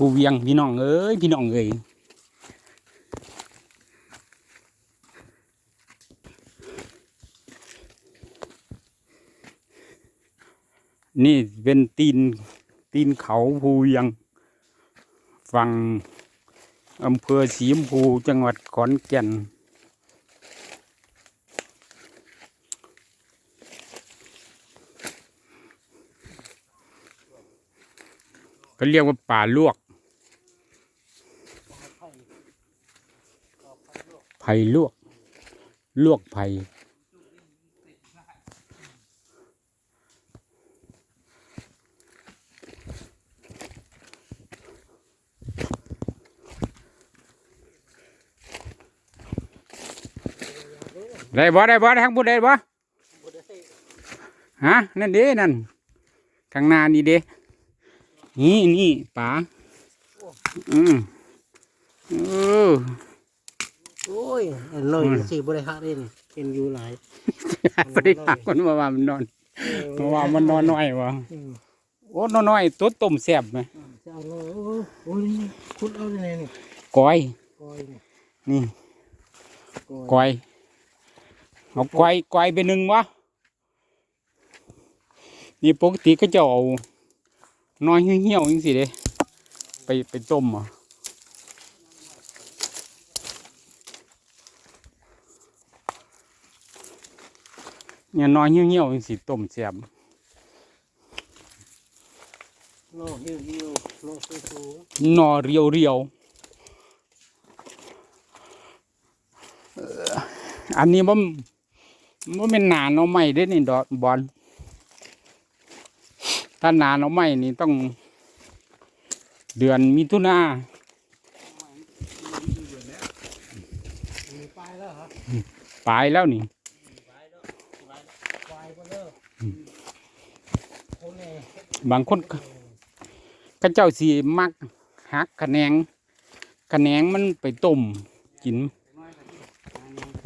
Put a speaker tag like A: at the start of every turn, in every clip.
A: ภูเวียงพี่น้องเอ้ยพี่น้องเอ้ยนี่เป็นตีนตีนเขาภูเวียงฝั่งอำเภอสีชมพูจังหวัดขอนแก่นก็เรียกว่าป่าลวก ผ่ลวก ลวกไผ่ได้บ่ได้บ่ได้ทั้งพูดได้บ่ฮะนั่นเด้นั่นข้างหน้านี่เด้นี่นี่ป๋าอืมเออ
B: โอ้ยอันน้อยสิบริหารเล่นเป็นอยู่หลาย
A: พอดีหาคนมาว่ามันนอนมาว่ามันนอนน้อยวะ
B: อืม
A: โอ้นอนน้อยตัวต้มแซ่บไหม
B: จะเอาเลยโอ้ยโอ้ยนี่คุดเอาเลยนี่
A: ก้อย
B: กอยนี่
A: นี่
B: กอย
A: ก้อยเอาก้อยก้อยไปหนึ่งวะนี่ปกติก็จะเอาน้อยเหี่ยวๆอย่างสิเด้ไปไปต้มอะ เนี่ยน้อยเหี่ยวๆอย่างสิต้มแซ่บ
B: โลหิวหิวโลสูสู
A: หนอเรียวเรียวเอ่ออันนี้มันมันเป็นหนาหน่อไม้เด้นี่ดอกบอลถ้าหนาหน่อไม้นี่ต้องเดือนมิถุนา
B: มีปลายแล้วเหรอ
A: ปลายแล้วนี่
B: ปลายก็เลิกคนเนี่ย
A: บางคนก็ก็เจ้าสีมักหักขะแหนงขะแหนงมันไปต้มกิน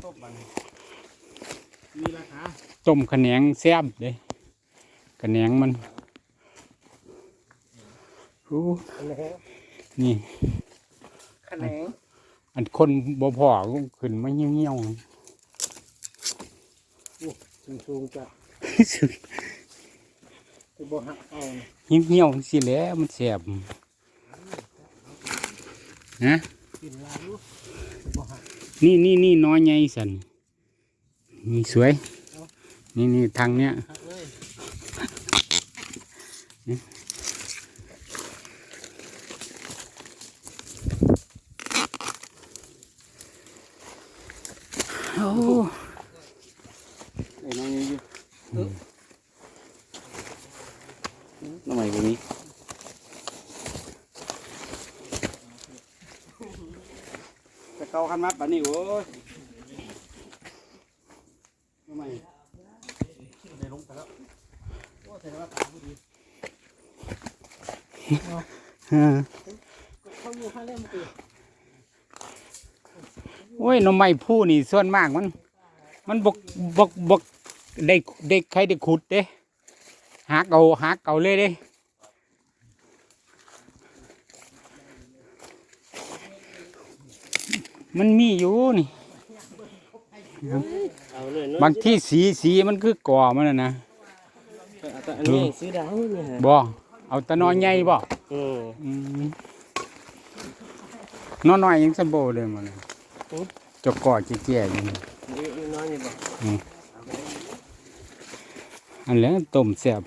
B: ต้มมันมีราคา
A: ต้มขะแหนงแซ่บเลยขะแหนงมันโอ้
B: อันนี้
A: นี่
B: ขนง
A: อันคนบ่พอก็ขึ้นมาเหี่ยว
B: สูงสูงๆจ้ะ
A: ๆ
B: จะบ่หักเอานะ
A: เหี่ยวสิแหล้วมันแสบนะ
B: กินลาลูบ่หัก
A: นี่นี่นี่น้อยใหญ่สันนี่สวย นี่นี่ทางเนี้ย
B: หักเลย
A: โอ้
C: ไอ้น้องนี่อยู่ทำไมตรงนี้จะ เข้าขันมัดปะนี่โว้ยทำไม
B: ได้ลงไปแล้วโอ้แสดงว่าตาบ่ดีเขาอยู่ข้างเล่นมันตี
A: โอ้ยหน่อไม้ผู้นี่ส่วนมากมัน มันบกบกบกได้ได้ใครได้ขุดเด้หักเอาหักเอาเลยเด้ มันมีอยู่นี่
B: เอาเลยเนาะ
A: บางที่สีสีมันคือก่อมันน่ะนะ
B: แต่อันนี้ซื้อดาวนี่ฮะ
A: บ่ เอาแตะนอนใหญ่บ่
B: อืม
A: อืมนอนน้อยยังสมบูรณ์เลยมันน่ะ
B: อืม
A: เจกก่อเจ๊ๆอยู่นี่
B: นี่นี่น้อยนี่บ่
A: อันแล้วต้มแซ่บ